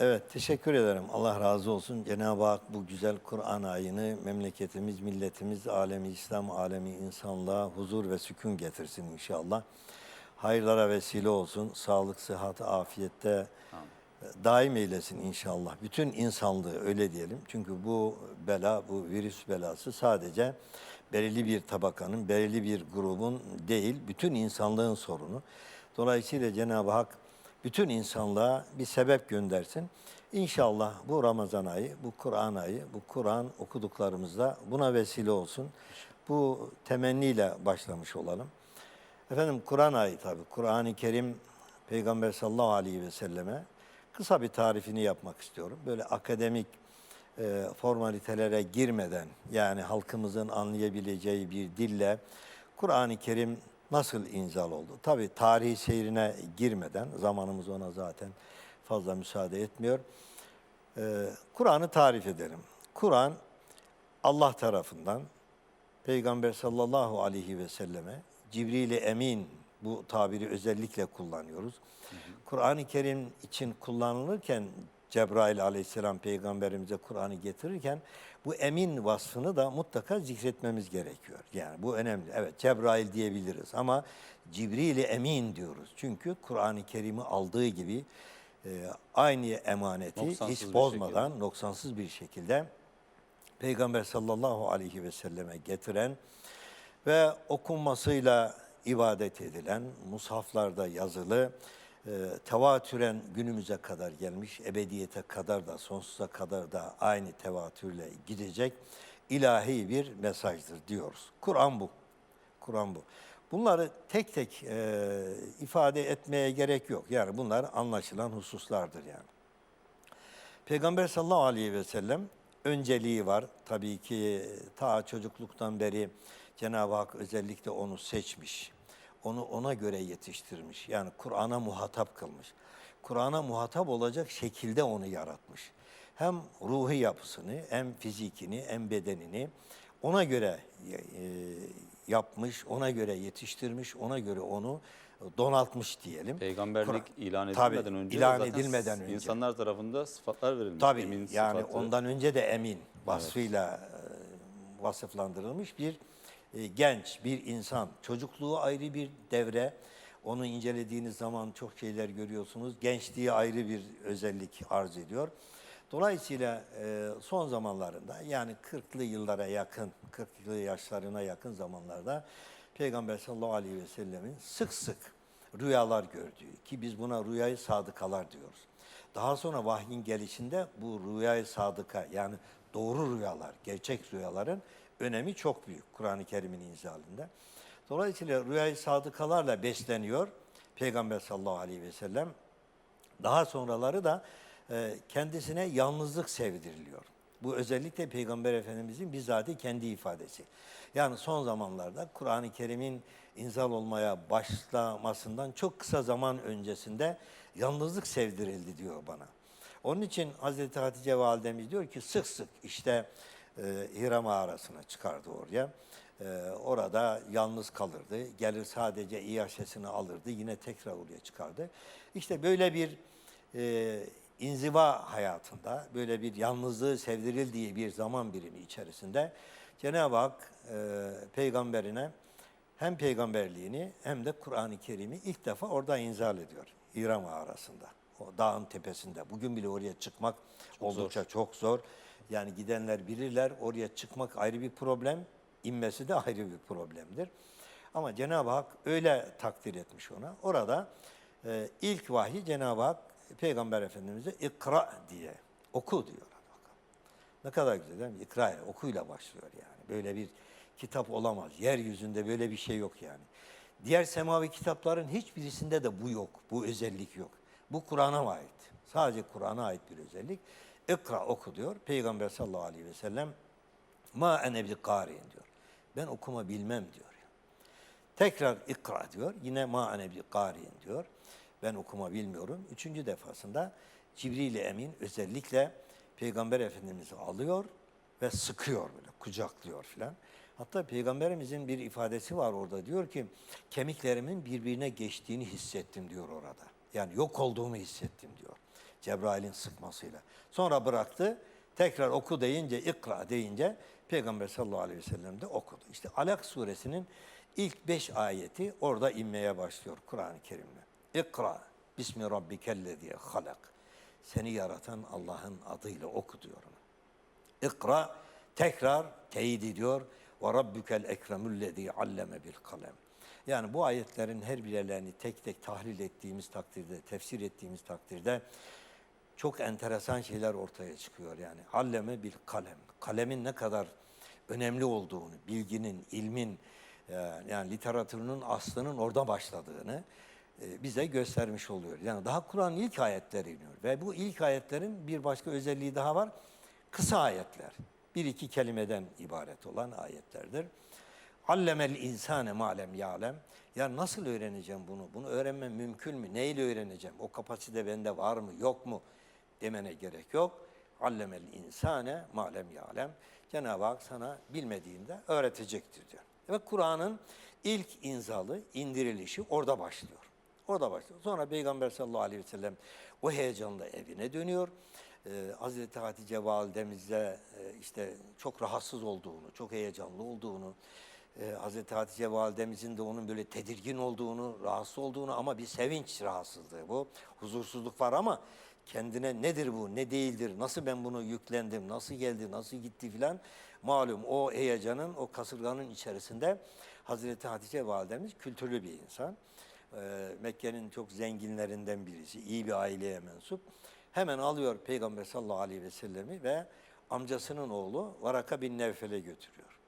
Evet, teşekkür ederim. Allah razı olsun. Cenab-ı Hak bu güzel Kur'an ayını memleketimiz, milletimiz, alemi İslam, alemi insanlığa huzur ve sükun getirsin inşallah. Hayırlara vesile olsun. Sağlık, sıhhat, afiyette daim eylesin inşallah. Bütün insanlığı öyle diyelim. Çünkü bu bela, bu virüs belası sadece belirli bir tabakanın, belirli bir grubun değil, bütün insanlığın sorunu. Dolayısıyla Cenab-ı Hak bütün insanlığa bir sebep göndersin. İnşallah bu Ramazan ayı, bu Kur'an ayı, bu Kur'an okuduklarımızda buna vesile olsun. Bu temenniyle başlamış olalım. Efendim Kur'an ayı tabi. Kur'an-ı Kerim Peygamber sallallahu aleyhi ve selleme kısa bir tarifini yapmak istiyorum. Böyle akademik e, formalitelere girmeden yani halkımızın anlayabileceği bir dille Kur'an-ı Kerim nasıl inzal oldu? Tabi tarihi seyrine girmeden zamanımız ona zaten fazla müsaade etmiyor. E, Kur'an'ı tarif edelim. Kur'an Allah tarafından Peygamber sallallahu aleyhi ve selleme Cibril-i Emin bu tabiri özellikle kullanıyoruz. Kur'an-ı Kerim için kullanılırken Cebrail aleyhisselam peygamberimize Kur'an'ı getirirken bu emin vasfını da mutlaka zikretmemiz gerekiyor. Yani bu önemli. Evet Cebrail diyebiliriz ama Cibril-i Emin diyoruz. Çünkü Kur'an-ı Kerim'i aldığı gibi e, aynı emaneti Noksansız hiç bozmadan, noksansız bir şekilde Peygamber sallallahu aleyhi ve selleme getiren ve okunmasıyla ibadet edilen, mushaflarda yazılı, e, tevatüren günümüze kadar gelmiş, ebediyete kadar da, sonsuza kadar da aynı tevatürle gidecek ilahi bir mesajdır diyoruz. Kur'an bu. Kur'an bu. Bunları tek tek e, ifade etmeye gerek yok. Yani bunlar anlaşılan hususlardır yani. Peygamber sallallahu aleyhi ve sellem önceliği var. Tabii ki ta çocukluktan beri Cenab-ı Hak özellikle onu seçmiş. Onu ona göre yetiştirmiş. Yani Kur'an'a muhatap kılmış. Kur'an'a muhatap olacak şekilde onu yaratmış. Hem ruhi yapısını, hem fizikini, hem bedenini ona göre e, yapmış, ona göre yetiştirmiş, ona göre onu donatmış diyelim. Peygamberlik Kur'an- ilan Tabii, edilmeden önce ilan edilmeden önce. insanlar tarafında sıfatlar verilmiş. Tabii Emin yani sıfatı. ondan önce de emin vasfıyla e, vasıflandırılmış bir e, genç, bir insan. Çocukluğu ayrı bir devre. Onu incelediğiniz zaman çok şeyler görüyorsunuz. Gençliği ayrı bir özellik arz ediyor. Dolayısıyla e, son zamanlarında yani 40'lı yıllara yakın, 40'lı yaşlarına yakın zamanlarda Peygamber sallallahu aleyhi ve sellemin sık sık rüyalar gördüğü ki biz buna rüyayı sadıkalar diyoruz. Daha sonra vahyin gelişinde bu rüyayı sadıka yani doğru rüyalar, gerçek rüyaların önemi çok büyük Kur'an-ı Kerim'in inzalinde. Dolayısıyla rüyayı sadıkalarla besleniyor Peygamber sallallahu aleyhi ve sellem. Daha sonraları da e, kendisine yalnızlık sevdiriliyor. Bu özellikle Peygamber Efendimizin bizzat kendi ifadesi. Yani son zamanlarda Kur'an-ı Kerim'in inzal olmaya başlamasından çok kısa zaman öncesinde yalnızlık sevdirildi diyor bana. Onun için Hazreti Hatice Validemiz diyor ki sık sık işte e, Hira mağarasına çıkardı oraya. E, orada yalnız kalırdı. Gelir sadece İyaşesini alırdı. Yine tekrar oraya çıkardı. İşte böyle bir e, inziva hayatında, böyle bir yalnızlığı sevdirildiği bir zaman birimi içerisinde Cenab-ı Hak e, peygamberine hem peygamberliğini hem de Kur'an-ı Kerim'i ilk defa orada inzal ediyor. Hira mağarasında. O dağın tepesinde. Bugün bile oraya çıkmak oldukça çok zor. Yani gidenler bilirler oraya çıkmak ayrı bir problem, inmesi de ayrı bir problemdir. Ama Cenab-ı Hak öyle takdir etmiş ona. Orada e, ilk vahiy Cenab-ı Hak Peygamber Efendimiz'e ikra diye oku diyor. Ne kadar güzel değil mi? İkra okuyla başlıyor yani. Böyle bir kitap olamaz. Yeryüzünde böyle bir şey yok yani. Diğer semavi kitapların hiçbirisinde de bu yok. Bu özellik yok. Bu Kur'an'a ait. Sadece Kur'an'a ait bir özellik. İkra oku diyor. Peygamber sallallahu aleyhi ve sellem ma ene bi kari'in diyor. Ben okuma bilmem diyor. Tekrar ikra diyor. Yine ma ene bi kari'in diyor. Ben okuma bilmiyorum. Üçüncü defasında Cibril-i Emin özellikle Peygamber Efendimiz'i alıyor ve sıkıyor böyle, kucaklıyor filan. Hatta Peygamberimizin bir ifadesi var orada. Diyor ki kemiklerimin birbirine geçtiğini hissettim diyor orada. Yani yok olduğumu hissettim diyor. Cebrail'in sıkmasıyla. Sonra bıraktı. Tekrar oku deyince, ikra deyince Peygamber sallallahu aleyhi ve sellem de okudu. İşte Alak suresinin ilk beş ayeti orada inmeye başlıyor Kur'an-ı Kerim'de. İkra, Bismi Rabbikellezi halak. Seni yaratan Allah'ın adıyla oku diyor. İkra tekrar teyit ediyor. Ve rabbukel ekremüllezî alleme bil kalem. Yani bu ayetlerin her birlerini tek tek tahlil ettiğimiz takdirde, tefsir ettiğimiz takdirde çok enteresan şeyler ortaya çıkıyor yani. Alleme bil kalem. Kalemin ne kadar önemli olduğunu, bilginin, ilmin, e, yani literatürünün aslının orada başladığını e, bize göstermiş oluyor. Yani daha Kur'an'ın ilk ayetleri iniyor. Ve bu ilk ayetlerin bir başka özelliği daha var. Kısa ayetler. Bir iki kelimeden ibaret olan ayetlerdir. Allemel insane malem ya'lem. Ya nasıl öğreneceğim bunu? Bunu öğrenmem mümkün mü? Neyle öğreneceğim? O kapasite bende var mı, yok mu? Demene gerek yok. Allemel insane malem ya'lem. Cenab-ı Hak sana bilmediğinde öğretecektir diyor. Ve Kur'an'ın ilk inzalı, indirilişi orada başlıyor. Orada başlıyor. Sonra Peygamber sallallahu aleyhi ve sellem o heyecanla evine dönüyor. Ee, Hazreti Hatice validemizle e, işte çok rahatsız olduğunu, çok heyecanlı olduğunu, e, Hazreti Hatice validemizin de onun böyle tedirgin olduğunu, rahatsız olduğunu ama bir sevinç rahatsızlığı bu. Huzursuzluk var ama kendine nedir bu, ne değildir, nasıl ben bunu yüklendim, nasıl geldi, nasıl gitti filan. Malum o heyecanın, o kasırganın içerisinde Hazreti Hatice validemiz kültürlü bir insan. Ee, Mekke'nin çok zenginlerinden birisi, iyi bir aileye mensup. Hemen alıyor Peygamber sallallahu aleyhi ve sellemi ve amcasının oğlu Varaka bin Nevfel'e götürüyor.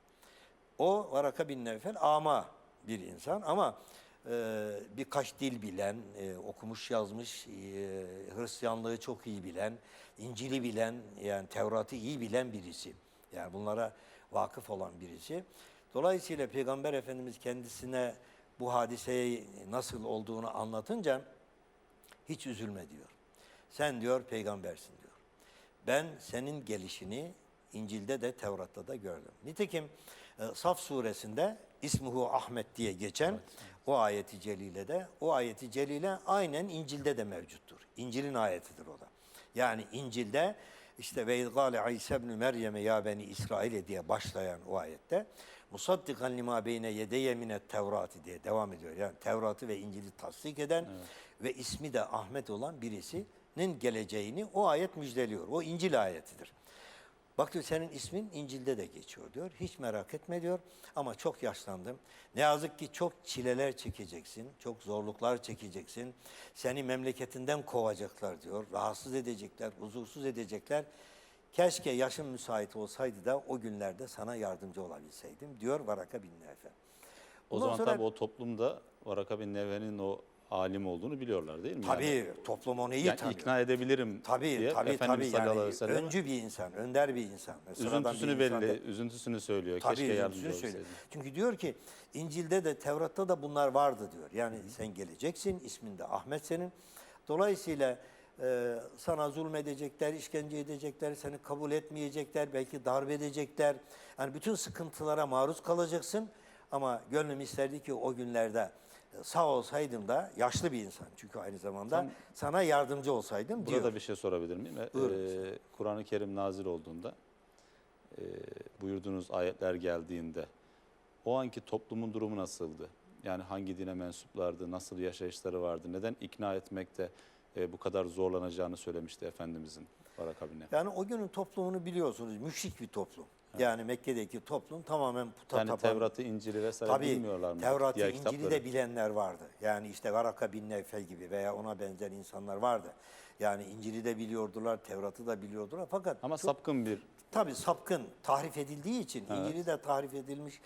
O Varaka bin Nevfel ama bir insan ama e, birkaç dil bilen, e, okumuş yazmış, e, Hristiyanlığı çok iyi bilen, İncil'i bilen, yani Tevrat'ı iyi bilen birisi. Yani bunlara vakıf olan birisi. Dolayısıyla Peygamber Efendimiz kendisine bu hadiseyi nasıl olduğunu anlatınca hiç üzülme diyor. Sen diyor peygambersin diyor. Ben senin gelişini İncil'de de Tevrat'ta da gördüm. Nitekim e, Saf suresinde İsmuhu Ahmet diye geçen o ayeti celilede o ayeti celile aynen İncil'de de mevcuttur. İncil'in ayetidir o da. Yani İncil'de işte ve izgâle İsa ibn Meryem'e ya beni İsrail'e diye başlayan o ayette musaddikan lima beyne yedeye minet tevrati diye devam ediyor. Yani Tevrat'ı ve İncil'i tasdik eden ve ismi de Ahmet olan birisinin geleceğini o ayet müjdeliyor. O İncil ayetidir. Bak diyor senin ismin İncil'de de geçiyor diyor. Hiç merak etme diyor ama çok yaşlandım. Ne yazık ki çok çileler çekeceksin, çok zorluklar çekeceksin. Seni memleketinden kovacaklar diyor. Rahatsız edecekler, huzursuz edecekler. Keşke yaşım müsait olsaydı da o günlerde sana yardımcı olabilseydim diyor Varaka bin Nevfel. O Ondan zaman sonra- tabii o toplumda Varaka bin Nevve'nin o alim olduğunu biliyorlar değil mi? Tabii Yani, toplum onu iyi yani tanıyor. ikna edebilirim Tabii diye tabii Efendimiz tabii yani sellem öncü bir insan, önder bir insan. Bir üzüntüsünü insan belli, değil. üzüntüsünü söylüyor. Tabii Keşke yardımcı üzüntüsünü olsaydı. söylüyor. Çünkü diyor ki İncil'de de Tevrat'ta da bunlar vardı diyor. Yani sen geleceksin, ismin de Ahmet senin. Dolayısıyla e, sana zulmedecekler, işkence edecekler, seni kabul etmeyecekler, belki darp edecekler. Yani bütün sıkıntılara maruz kalacaksın. Ama gönlüm isterdi ki o günlerde sağ olsaydım da yaşlı bir insan çünkü aynı zamanda Tam- sana yardımcı olsaydım diyor. Burada bir şey sorabilir miyim? Ee. Kur'an-ı Kerim nazil olduğunda e, buyurduğunuz ayetler geldiğinde o anki toplumun durumu nasıldı? Yani hangi dine mensuplardı, nasıl yaşayışları vardı? Neden ikna etmekte e, bu kadar zorlanacağını söylemişti Efendimizin Varaka bin Nevfel. Yani o günün toplumunu biliyorsunuz, müşrik bir toplum. Yani Mekke'deki toplum tamamen puta Yani tapan. Tevrat'ı, İncil'i vesaire Tabii bilmiyorlar mı? Tevrat'ı, İncil'i de bilenler vardı. Yani işte Varaka bin Nevfel gibi veya ona benzer insanlar vardı. Yani İncil'i de biliyordular, Tevrat'ı da biliyordular. Fakat Ama çok- sapkın bir tabii sapkın tahrif edildiği için İncil'i de tahrif edilmiş.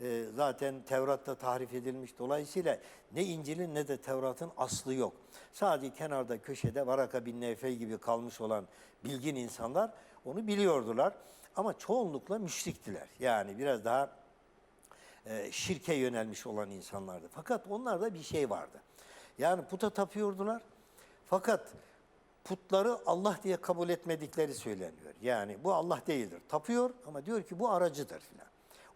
e, zaten Tevrat'ta tahrif edilmiş. Dolayısıyla ne İncil'in ne de Tevrat'ın aslı yok. Sadece kenarda köşede Varaka bin Nevfel gibi kalmış olan bilgin insanlar onu biliyordular. Ama çoğunlukla müşriktiler. Yani biraz daha e, şirke yönelmiş olan insanlardı. Fakat onlarda bir şey vardı. Yani puta tapıyordular. Fakat putları Allah diye kabul etmedikleri söyleniyor. Yani bu Allah değildir. Tapıyor ama diyor ki bu aracıdır filan.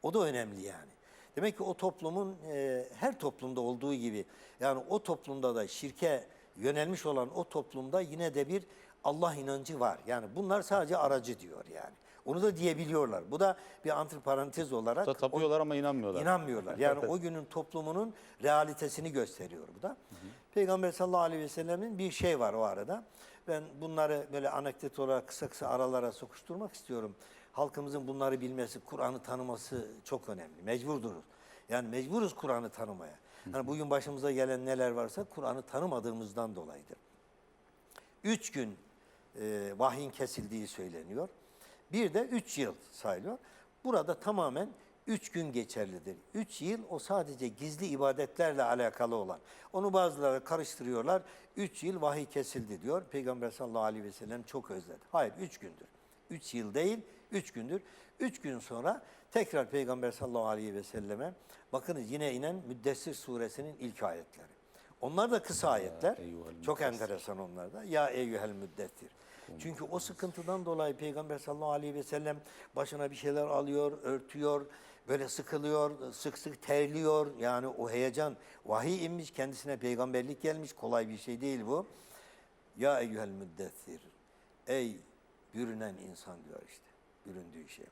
O da önemli yani. Demek ki o toplumun e, her toplumda olduğu gibi yani o toplumda da şirke yönelmiş olan o toplumda yine de bir Allah inancı var. Yani bunlar sadece aracı diyor yani. Onu da diyebiliyorlar. Bu da bir antiparantez olarak Da tapıyorlar ama inanmıyorlar. İnanmıyorlar. Yani o günün toplumunun realitesini gösteriyor bu da. Peygamber sallallahu aleyhi ve sellemin bir şey var o arada. Ben bunları böyle anekdot olarak kısa kısa aralara sokuşturmak istiyorum. Halkımızın bunları bilmesi, Kur'an'ı tanıması çok önemli. Mecburduruz. Yani mecburuz Kur'an'ı tanımaya. Yani bugün başımıza gelen neler varsa Kur'an'ı tanımadığımızdan dolayıdır. Üç gün e, vahyin kesildiği söyleniyor. Bir de üç yıl sayılıyor. Burada tamamen üç gün geçerlidir. Üç yıl o sadece gizli ibadetlerle alakalı olan. Onu bazıları karıştırıyorlar. Üç yıl vahiy kesildi diyor. Peygamber sallallahu aleyhi ve sellem çok özledi. Hayır üç gündür. Üç yıl değil, üç gündür. Üç gün sonra tekrar Peygamber sallallahu aleyhi ve selleme bakınız yine inen Müddessir suresinin ilk ayetleri. Onlar da kısa ayetler. Çok enteresan onlar da. Ya eyyuhel müddessir. Çünkü o sıkıntıdan dolayı Peygamber sallallahu aleyhi ve sellem başına bir şeyler alıyor, örtüyor, böyle sıkılıyor, sık sık terliyor. Yani o heyecan, vahiy inmiş, kendisine peygamberlik gelmiş. Kolay bir şey değil bu. Ya eyyuhel müddessir. Ey bürünen insan diyor işte. Büründüğü şey.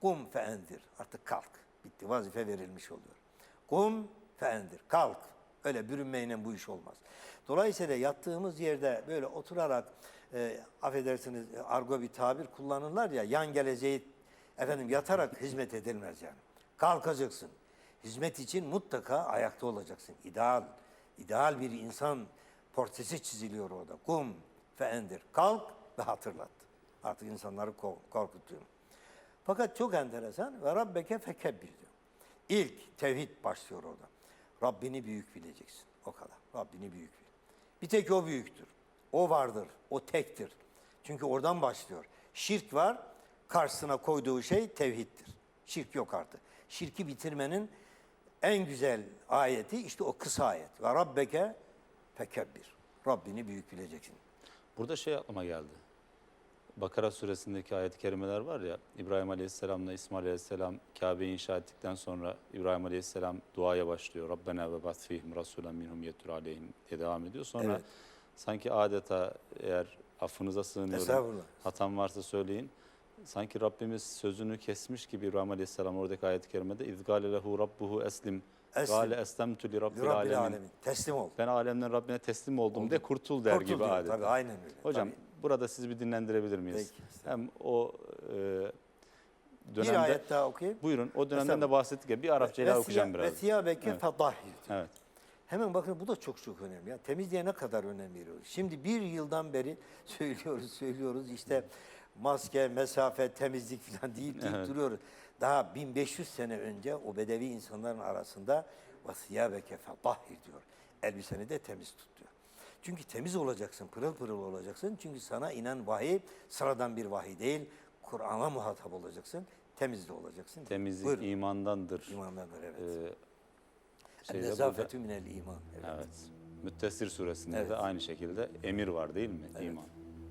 Kum feendir. Artık kalk. Bitti. Vazife verilmiş oluyor. Kum feendir. Kalk. Öyle bürünmeyle bu iş olmaz. Dolayısıyla yattığımız yerde böyle oturarak e, affedersiniz e, argo bir tabir kullanırlar ya yan geleceği efendim yatarak hizmet edilmez yani. Kalkacaksın. Hizmet için mutlaka ayakta olacaksın. İdeal, ideal bir insan portresi çiziliyor orada. Kum feendir. Kalk ve hatırlat. Artık insanları ko- korkutuyor. Fakat çok enteresan ve rabbeke fekebbir diyor. İlk tevhid başlıyor orada. Rabbini büyük bileceksin. O kadar. Rabbini büyük bil. Bir tek o büyüktür. O vardır. O tektir. Çünkü oradan başlıyor. Şirk var. Karşısına koyduğu şey tevhiddir. Şirk yok artık. Şirki bitirmenin en güzel ayeti işte o kısa ayet. Ve rabbeke fekebbir. Rabbini büyük bileceksin. Burada şey aklıma geldi. Bakara suresindeki ayet-i kerimeler var ya, İbrahim Aleyhisselam'la İsmail Aleyhisselam Kabe'yi inşa ettikten sonra İbrahim Aleyhisselam duaya başlıyor. Rabbena ve bas fihim rasulen minhum yetur aleyhim diye devam ediyor. Sonra Evet. Sanki adeta eğer affınıza sığınıyorum, hatam varsa söyleyin. Sanki Rabbimiz sözünü kesmiş gibi İbrahim Aleyhisselam oradaki ayet-i kerimede İzgâle lehu rabbuhu eslim. Gâle eslemtü li rabbil alemin. alemin. Teslim ol. Ben alemden Rabbine teslim oldum de kurtul der Kurtul gibi diyor. adeta. Tabii aynen öyle. Hocam Tabii. burada sizi bir dinlendirebilir miyiz? Peki, Hem o e, Bir dönemde ayet daha okuyayım. buyurun o dönemden de Estağfurullah. bahsettik ya bir Arapça ile okuyacağım Ve biraz. thiyâbeke Evet. fedahhir. Evet. Hemen bakın bu da çok çok önemli. Ya. Temizliğe ne kadar önem veriyoruz. Şimdi bir yıldan beri söylüyoruz söylüyoruz işte maske, mesafe, temizlik falan deyip deyip Evet. duruyoruz. Daha 1500 sene önce o bedevi insanların arasında vasiyâbeke fedahhir diyor. Elbiseni de temiz tut diyor. Çünkü temiz olacaksın, pırıl pırıl olacaksın. Çünkü sana inen vahiy sıradan bir vahiy değil. Kur'an'a muhatap olacaksın. Temiz de olacaksın. Temizlik Buyurun. imandandır. İmandandır evet. Ee, şeyde Nezafetü minel iman. Evet. evet. Müttesir suresinde Evet. de aynı şekilde emir var değil mi? Evet. İman.